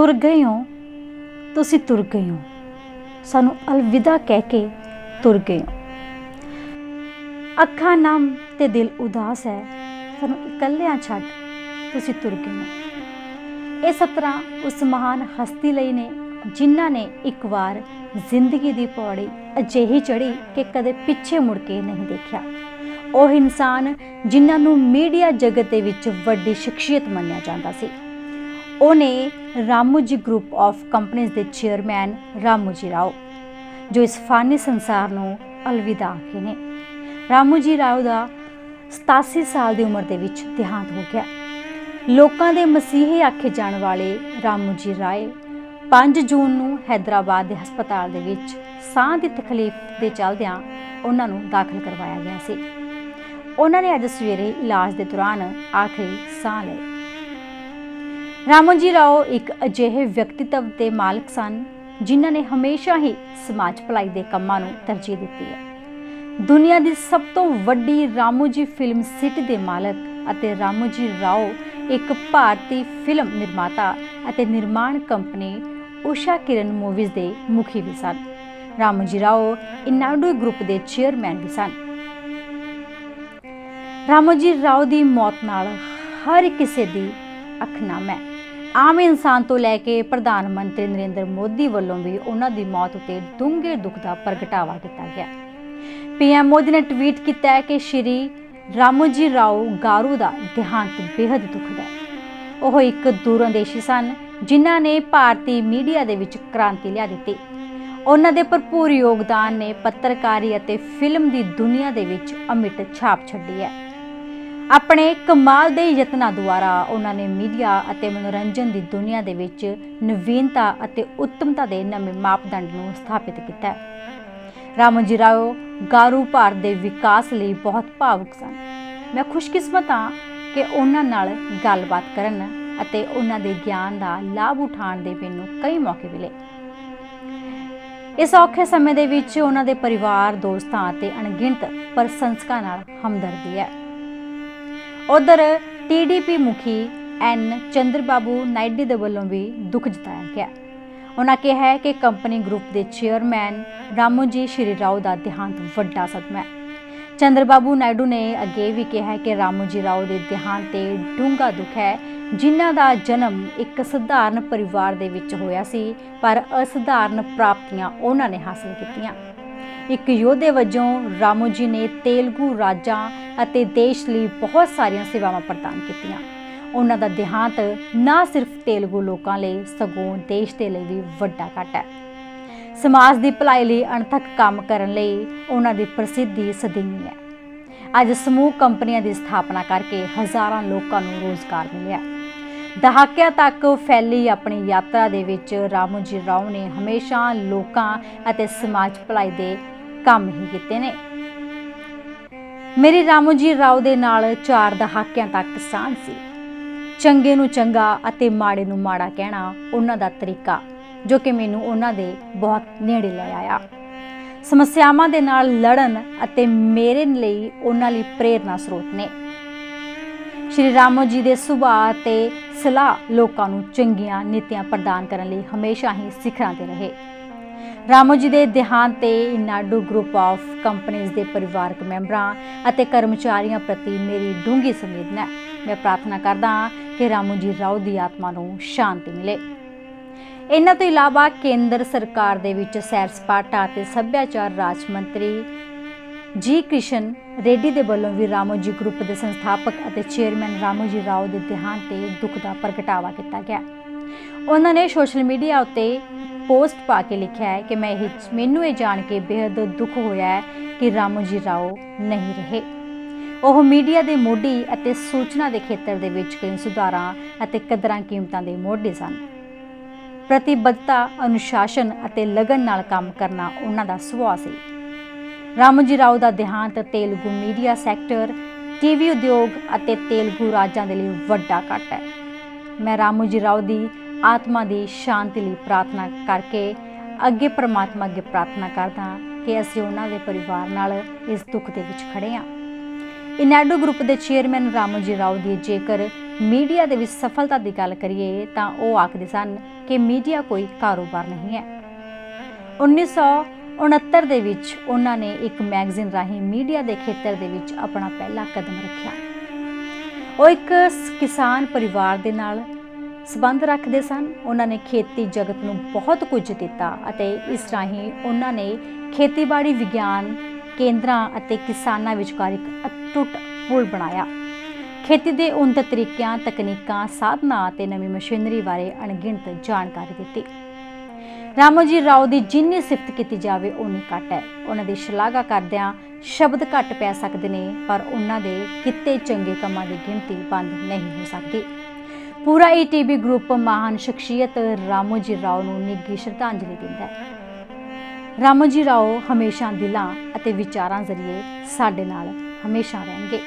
ਤੁਰ ਗਏ ਹੋ, ਤੁਸੀਂ ਤੁਰ ਗਏ ਹੋ। ਸਾਨੂੰ ਅਲਵਿਦਾ ਕਹਿ ਕੇ ਤੁਰ ਗਏ ਹੋ। ਅੱਖਾਂ ਨਮ ਤੇ ਦਿਲ ਉਦਾਸ ਹੈ, ਸਾਨੂੰ ਇਕੱਲਿਆਂ ਛੱਡ ਤੁਸੀਂ ਤੁਰ ਗਏ ਹੋ। ਇਹ ਸਤਰਾਂ ਉਸ ਮਹਾਨ ਹਸਤੀ ਲਈ ਨੇ, ਜਿਨ੍ਹਾਂ ਨੇ ਇੱਕ ਵਾਰ ਜ਼ਿੰਦਗੀ ਦੀ ਪੌੜੀ ਅਜਿਹੀ ਚੜੀ ਕਿ ਕਦੇ ਪਿੱਛੇ ਮੁੜ ਕੇ ਨਹੀਂ ਦੇਖਿਆ। ਉਹ ਇਨਸਾਨ ਜਿਨ੍ਹਾਂ ਨੂੰ ਮੀਡੀਆ ਜਗਤ ਦੇ ਵਿੱਚ ਵੱਡੀ ਸ਼ਖਸੀਅਤ ਮੰਨਿਆ ਜਾਂਦਾ ਸੀ। ਉਹਨੇ ਰਾਮੂਜੀ ਗਰੁੱਪ ਆਫ ਕੰਪਨੀਆਂ ਦੇ ਚੇਅਰਮੈਨ ਰਾਮੂਜੀ ਰਾਓ ਜੋ ਇਸ ਫਾਨੀ ਸੰਸਾਰ ਨੂੰ ਅਲਵਿਦਾ ਆਖੇ ਨੇ। ਰਾਮੂਜੀ ਰਾਓ ਦਾ 87 ਸਾਲ ਦੀ ਉਮਰ ਦੇ ਵਿੱਚ ਦੇਹਾਂਤ ਹੋ ਗਿਆ। ਲੋਕਾਂ ਦੇ ਮਸੀਹੇ ਆਖੇ ਜਾਣ ਵਾਲੇ ਰਾਮੂਜੀ ਰਾਏ 5 ਜੂਨ ਨੂੰ ਹైదరాబాద్ ਦੇ ਹਸਪਤਾਲ ਦੇ ਵਿੱਚ ਸਾਹ ਦੀ ਤਕਲੀਫ ਦੇ ਚੱਲਦਿਆਂ ਉਹਨਾਂ ਨੂੰ ਦਾਖਲ ਕਰਵਾਇਆ ਗਿਆ ਸੀ। ਉਹਨਾਂ ਨੇ ਅੱਜ ਸਵੇਰੇ ਇਲਾਜ ਦੇ ਦੌਰਾਨ ਆਖਰੀ ਸਾਹ ਲਏ। ਰਾਮੂ ਜੀ ਰਾਓ ਇੱਕ ਅਜਿਹੇ ਵਿਅਕਤੀਤਵ ਦੇ ਮਾਲਕ ਸਨ, ਜਿਨ੍ਹਾਂ ਨੇ ਹਮੇਸ਼ਾ ਹੀ ਸਮਾਜ ਭਲਾਈ ਦੇ ਕੰਮਾਂ ਨੂੰ ਤਰਜੀਹ ਦਿੱਤੀ ਹੈ। ਦੁਨੀਆ ਦੀ ਸਭ ਤੋਂ ਵੱਡੀ ਰਾਮੂ ਜੀ ਫਿਲਮ ਸਿਟੀ ਦੇ ਮਾਲਕ ਅਤੇ ਰਾਮੂ ਜੀ ਰਾਓ ਇੱਕ ਭਾਰਤੀ ਫਿਲਮ ਨਿਰਮਾਤਾ ਅਤੇ ਨਿਰਮਾਣ ਕੰਪਨੀ ਉਸ਼ਾ ਕਿਰਨ ਮੂਵੀਜ਼ ਦੇ ਮੁਖੀ ਵੀ ਸਨ। ਰਾਮੂ ਜੀ ਰਾਓ ਇਨਾਡੂ ਗਰੁੱਪ ਦੇ ਚੇਅਰਮੈਨ ਵੀ ਸਨ। ਰਾਮੂ ਜੀ ਰਾਓ ਦੀ ਮੌਤ ਨਾਲ ਹਰ ਕਿਸੇ ਦੀ ਅੱਖ ਨਮ ਹੈ। ਆਮ ਇਨਸਾਨ ਤੋਂ ਲੈ ਕੇ ਪ੍ਰਧਾਨ ਮੰਤਰੀ ਨਰਿੰਦਰ ਮੋਦੀ ਵੱਲੋਂ ਵੀ ਉਹਨਾਂ ਦੀ ਮੌਤ ਉਤੇ ਡੂੰਘੇ ਦੁੱਖ ਦਾ ਪ੍ਰਗਟਾਵਾ ਕੀਤਾ ਗਿਆ। ਪੀਐਮ ਮੋਦੀ ਨੇ ਟਵੀਟ ਕੀਤਾ ਹੈ ਕਿ ਸ਼੍ਰੀ ਰਾਮੂ ਜੀ ਰਾਓ ਗਾਰੂ ਦਾ ਦੇਹਾਂਤ ਬੇहद ਦੁਖਦ ਹੈ। ਉਹ ਇੱਕ ਦੂਰਅੰਦੇਸ਼ੀ ਸਨ, ਜਿਨ੍ਹਾਂ ਨੇ ਭਾਰਤੀ ਮੀਡੀਆ ਦੇ ਵਿੱਚ ਕ੍ਰਾਂਤੀ ਲਿਆ ਦਿੱਤੀ। ਉਹਨਾਂ ਦੇ ਭਰਪੂਰ ਯੋਗਦਾਨ ਨੇ ਪੱਤਰਕਾਰੀ ਅਤੇ ਫਿਲਮ ਦੀ ਦੁਨੀਆ ਦੇ ਵਿੱਚ ਅਮਿਟ ਛਾਪ ਛੱਡੀ ਹੈ। ਆਪਣੇ ਕਮਾਲ ਦੇ ਯਤਨਾਂ ਦੁਆਰਾ ਉਹਨਾਂ ਨੇ ਮੀਡੀਆ ਅਤੇ ਮਨੋਰੰਜਨ ਦੀ ਦੁਨੀਆ ਦੇ ਵਿੱਚ ਨਵੀਨਤਾ ਅਤੇ ਉੱਤਮਤਾ ਦੇ ਨਵੇਂ ਮਾਪਦੰਡ ਨੂੰ ਸਥਾਪਿਤ ਕੀਤਾ ਹੈ। ਰਾਮਨ ਰਾਓ ਗਾਰੂ ਭਾਰਤ ਦੇ ਵਿਕਾਸ ਲਈ ਬਹੁਤ ਭਾਵੁਕ ਸਨ। ਮੈਂ ਖੁਸ਼ਕਿਸਮਤ ਹਾਂ ਕਿ ਉਹਨਾਂ ਨਾਲ ਗੱਲਬਾਤ ਕਰਨ ਅਤੇ ਉਹਨਾਂ ਦੇ ਗਿਆਨ ਦਾ ਲਾਭ ਉਠਾਉਣ ਦੇ ਮੈਨੂੰ ਕਈ ਮੌਕੇ ਮਿਲੇ। ਇਸ ਔਖੇ ਸਮੇਂ ਦੇ ਵਿੱਚ ਉਹਨਾਂ ਦੇ ਪਰਿਵਾਰ, ਦੋਸਤਾਂ ਅਤੇ ਅਣਗਿਣਤ ਪ੍ਰਸ਼ੰਸਕਾਂ ਨਾਲ ਹਮਦਰਦੀ ਹੈ। ਉਧਰ ਟੀਡੀਪੀ ਮੁਖੀ ਐਨ ਚੰਦਰਬਾਬੂ ਨਾਇਡੂ ਦੇ ਵੱਲੋਂ ਵੀ ਦੁੱਖ ਜਤਾਇਆ ਗਿਆ। ਉਹਨਾਂ ਕਿਹਾ ਕਿ ਕੰਪਨੀ ਗਰੁੱਪ ਦੇ ਚੇਅਰਮੈਨ ਰਾਮੂ ਜੀ, ਸ਼੍ਰੀ ਰਾਓ ਦਾ ਦੇਹਾਂਤ ਵੱਡਾ ਸਦਮਾ ਹੈ। ਚੰਦਰਬਾਬੂ ਨਾਇਡੂ ਨੇ ਅੱਗੇ ਵੀ ਕਿਹਾ ਕਿ ਰਾਮੂ ਜੀ ਰਾਓ ਦੇ ਦੇਹਾਂਤ ਤੇ ਡੂੰਘਾ ਦੁੱਖ ਹੈ, ਜਿਨ੍ਹਾਂ ਦਾ ਜਨਮ ਇੱਕ ਸਧਾਰਨ ਪਰਿਵਾਰ ਦੇ ਵਿੱਚ ਹੋਇਆ ਸੀ, ਪਰ ਅਸਧਾਰਨ ਪ੍ਰਾਪਤੀਆਂ ਉਹਨਾਂ ਨੇ ਹਾਸਲ ਕੀਤੀਆਂ। ਇੱਕ ਯੋਧੇ ਵਜੋਂ ਰਾਮੂ ਜੀ ਨੇ ਤੇਲਗੂ ਰਾਜਾਂ ਅਤੇ ਦੇਸ਼ ਲਈ ਬਹੁਤ ਸਾਰੀਆਂ ਸੇਵਾਵਾਂ ਪ੍ਰਦਾਨ ਕੀਤੀਆਂ। ਉਹਨਾਂ ਦਾ ਦੇਹਾਂਤ ਨਾ ਸਿਰਫ ਤੇਲਗੂ ਲੋਕਾਂ ਲਈ, ਸਗੋਂ ਦੇਸ਼ ਦੇ ਲਈ ਵੀ ਵੱਡਾ ਘਾਟਾ ਹੈ। ਸਮਾਜ ਦੀ ਭਲਾਈ ਲਈ ਅਣਥੱਕ ਕੰਮ ਕਰਨ ਲਈ ਉਹਨਾਂ ਦੀ ਪ੍ਰਸਿੱਧੀ ਸਦੀਵੀ ਹੈ। ਅੱਜ ਸਮੂਹ ਕੰਪਨੀਆਂ ਦੀ ਸਥਾਪਨਾ ਕਰਕੇ ਹਜ਼ਾਰਾਂ ਲੋਕਾਂ ਨੂੰ ਰੋਜ਼ਗਾਰ ਮਿਲਿਆ। ਦਹਾਕਿਆਂ ਤੱਕ ਫੈਲੀ ਆਪਣੀ ਯਾਤਰਾ ਦੇ ਵਿੱਚ ਰਾਮੂ ਜੀ ਰਾਓ ਨੇ ਹਮੇਸ਼ਾ ਲੋਕਾਂ ਅਤੇ ਸਮਾਜ ਭਲਾਈ ਦੇ ਕੰਮ ਹੀ ਕੀਤੇ ਨੇ। ਮੇਰੀ ਰਾਮੂ ਰਾਓ ਦੇ ਨਾਲ ਚਾਰ ਦਹਾਕਿਆਂ ਤੱਕ ਸਾਂਝ ਸੀ। ਚੰਗੇ ਨੂੰ ਚੰਗਾ ਅਤੇ ਮਾੜੇ ਨੂੰ ਮਾੜਾ ਕਹਿਣਾ ਉਹਨਾਂ ਦਾ ਤਰੀਕਾ, ਜੋ ਕਿ ਮੈਨੂੰ ਉਹਨਾਂ ਦੇ ਬਹੁਤ ਨੇੜੇ ਲੈ ਆਇਆ। ਸਮੱਸਿਆਵਾਂ ਦੇ ਨਾਲ ਲੜਨ ਅਤੇ ਮੇਰੇ ਲਈ ਉਹਨਾਂ ਲਈ ਪ੍ਰੇਰਨਾ ਸਰੋਤ ਨੇ। ਸ਼੍ਰੀ ਰਾਮੋ ਜੀ ਦੇ ਸੁਭਾਅ ਤੇ ਸਲਾਹ ਲੋਕਾਂ ਨੂੰ ਚੰਗੀਆਂ ਨੀਤੀਆਂ ਪ੍ਰਦਾਨ ਕਰਨ ਲਈ ਹਮੇਸ਼ਾ ਹੀ ਸਿਖਰਾਂ ਤੇ ਰਹੇ। ਰਾਮੋ ਜੀ ਦੇ ਦੇਹਾਂਤ ਤੇ ਇਨਾਡੂ ਗਰੁੱਪ ਆਫ ਕੰਪਨੀਆਂ ਦੇ ਪਰਿਵਾਰਕ ਮੈਂਬਰਾਂ ਅਤੇ ਕਰਮਚਾਰੀਆਂ ਪ੍ਰਤੀ ਮੇਰੀ ਡੂੰਘੀ ਸੰਵੇਦਨਾ ਹੈ। ਮੈਂ ਪ੍ਰਾਰਥਨਾ ਕਰਦਾ ਹਾਂ ਕਿ ਰਾਮੂ ਜੀ ਰਾਓ ਦੀ ਆਤਮਾ ਨੂੰ ਸ਼ਾਂਤੀ ਮਿਲੇ। ਇਹਨਾਂ ਤੋਂ ਇਲਾਵਾ ਕੇਂਦਰ ਸਰਕਾਰ ਦੇ ਵਿੱਚ ਸੈਰ ਸਪਾਟਾ ਅਤੇ ਸੱਭਿਆਚਾਰ ਰਾਜ ਮੰਤਰੀ ਜੀ ਕ੍ਰਿਸ਼ਨ ਰੈਡੀ ਦੇ ਵੱਲੋਂ ਵੀ ਰਾਮੋ ਜੀ ਗਰੁੱਪ ਦੇ ਸੰਸਥਾਪਕ ਅਤੇ ਚੇਅਰਮੈਨ ਰਾਮੋ ਜੀ ਰਾਓ ਦੇ ਦੇਹਾਂਤ ਤੇ ਦੁੱਖ ਦਾ ਪ੍ਰਗਟਾਵਾ ਕੀਤਾ ਗਿਆ। ਉਹਨਾਂ ਨੇ ਸੋਸ਼ਲ ਮੀਡੀਆ ਉੱਤੇ ਪੋਸਟ ਪਾ ਕੇ ਲਿਖਿਆ ਹੈ ਕਿ ਮੈਂ ਇਹ ਮੈਨੂੰ ਇਹ ਜਾਣ ਕੇ ਬੇहद ਦੁੱਖ ਹੋਇਆ ਹੈ ਕਿ ਰਾਮੋ ਜੀ ਰਾਓ ਨਹੀਂ ਰਹੇ। ਉਹ ਮੀਡੀਆ ਦੇ ਮੋਢੀ ਅਤੇ ਸੂਚਨਾ ਦੇ ਖੇਤਰ ਦੇ ਵਿੱਚ ਕਈ ਸੁਧਾਰਾਂ ਅਤੇ ਕਦਰਾਂ ਕੀਮਤਾਂ ਦੇ ਮੋਢੀ ਸਨ। ਪ੍ਰਤੀਬੱਧਤਾ, ਅਨੁਸ਼ਾਸਨ ਅਤੇ ਲਗਨ ਨਾਲ ਕੰਮ ਕਰਨਾ ਉਹਨਾਂ ਦਾ ਸੁਭਾਅ ਸੀ। ਰਾਮੂ ਜੀ ਰਾਓ ਦਾ ਦੇਹਾਂਤ ਤੇਲਗੂ ਮੀਡੀਆ ਸੈਕਟਰ, ਟੀਵੀ ਉਦਯੋਗ ਅਤੇ ਤੇਲਗੂ ਰਾਜਾਂ ਦੇ ਲਈ ਵੱਡਾ ਘਾਟਾ ਹੈ। ਮੈਂ ਰਾਮੂ ਜੀ ਰਾਓ ਦੀ ਆਤਮਾ ਦੀ ਸ਼ਾਂਤੀ ਲਈ ਪ੍ਰਾਰਥਨਾ ਕਰਕੇ ਅੱਗੇ ਪ੍ਰਮਾਤਮਾ ਅੱਗੇ ਪ੍ਰਾਰਥਨਾ ਕਰਦਾ ਕਿ ਅਸੀਂ ਉਹਨਾਂ ਦੇ ਪਰਿਵਾਰ ਨਾਲ ਇਸ ਦੁੱਖ ਦੇ ਵਿੱਚ ਖੜੇ ਹਾਂ। ਇਨਾਡੂ ਗਰੁੱਪ ਦੇ ਚੇਅਰਮੈਨ ਰਾਮੂ ਜੀ ਰਾਓ ਦੀ ਜੇਕਰ ਮੀਡੀਆ ਦੇ ਵਿੱਚ ਸਫਲਤਾ ਦੀ ਗੱਲ ਕਰੀਏ ਤਾਂ ਉਹ ਆਖਦੇ ਸਨ ਕਿ ਮੀਡੀਆ ਕੋਈ ਕਾਰੋਬਾਰ ਨਹੀਂ ਹੈ। 1969 ਦੇ ਵਿੱਚ ਉਹਨਾਂ ਨੇ ਇੱਕ ਮੈਗਜ਼ੀਨ ਰਾਹੀਂ ਮੀਡੀਆ ਦੇ ਖੇਤਰ ਦੇ ਵਿੱਚ ਆਪਣਾ ਪਹਿਲਾ ਕਦਮ ਰੱਖਿਆ। ਉਹ ਇੱਕ ਕਿਸਾਨ ਪਰਿਵਾਰ ਦੇ ਨਾਲ ਸਬੰਧ ਰੱਖਦੇ ਸਨ। ਉਹਨਾਂ ਨੇ ਖੇਤੀ ਜਗਤ ਨੂੰ ਬਹੁਤ ਕੁਝ ਦਿੱਤਾ ਅਤੇ ਇਸ ਰਾਹੀਂ ਉਹਨਾਂ ਨੇ ਖੇਤੀਬਾੜੀ ਵਿਗਿਆਨ ਕੇਂਦਰਾਂ ਅਤੇ ਕਿਸਾਨਾਂ ਵਿਚਕਾਰ ਇੱਕ ਅਟੁੱਟ ਪੁਲ ਬਣਾਇਆ। ਖੇਤੀ ਦੇ ਉਨਤ ਤਰੀਕਿਆਂ, ਤਕਨੀਕਾਂ, ਸਾਧਨਾਂ ਅਤੇ ਨਵੀਂ ਮਸ਼ੀਨਰੀ ਬਾਰੇ ਅਣਗਿਣਤ ਜਾਣਕਾਰੀ ਦਿੱਤੀ। ਰਾਮੋਜੀ ਰਾਓ ਦੀ ਜਿੰਨੀ ਸਿਫਤ ਕੀਤੀ ਜਾਵੇ ਉਨੀ ਘੱਟ ਹੈ। ਉਹਨਾਂ ਦੀ ਸ਼ਲਾਘਾ ਕਰਦਿਆਂ ਸ਼ਬਦ ਘੱਟ ਪੈ ਸਕਦੇ ਨੇ, ਪਰ ਉਹਨਾਂ ਦੇ ਕਿਤੇ ਚੰਗੇ ਕੰਮਾਂ ਦੀ ਗਿਣਤੀ ਬੰਦ ਨਹੀਂ ਹੋ ਸਕਦੀ। ਪੂਰਾ ਈਟੀਬੀ ਗਰੁੱਪ ਮਹਾਨ ਸ਼ਖਸੀਅਤ ਰਾਮੋਜੀ ਰਾਓ ਨੂੰ ਨਿੱਘੀ ਸ਼ਰਧਾਂਜਲੀ ਦਿੰਦਾ ਹੈ। ਰਾਮੋਜੀ ਰਾਓ ਹਮੇਸ਼ਾ ਦਿਲਾਂ ਅਤੇ ਵਿਚਾਰਾਂ ਜ਼ਰੀਏ ਸਾਡੇ ਨਾਲ ਹਮੇਸ਼ਾ ਰਹਿਣਗੇ।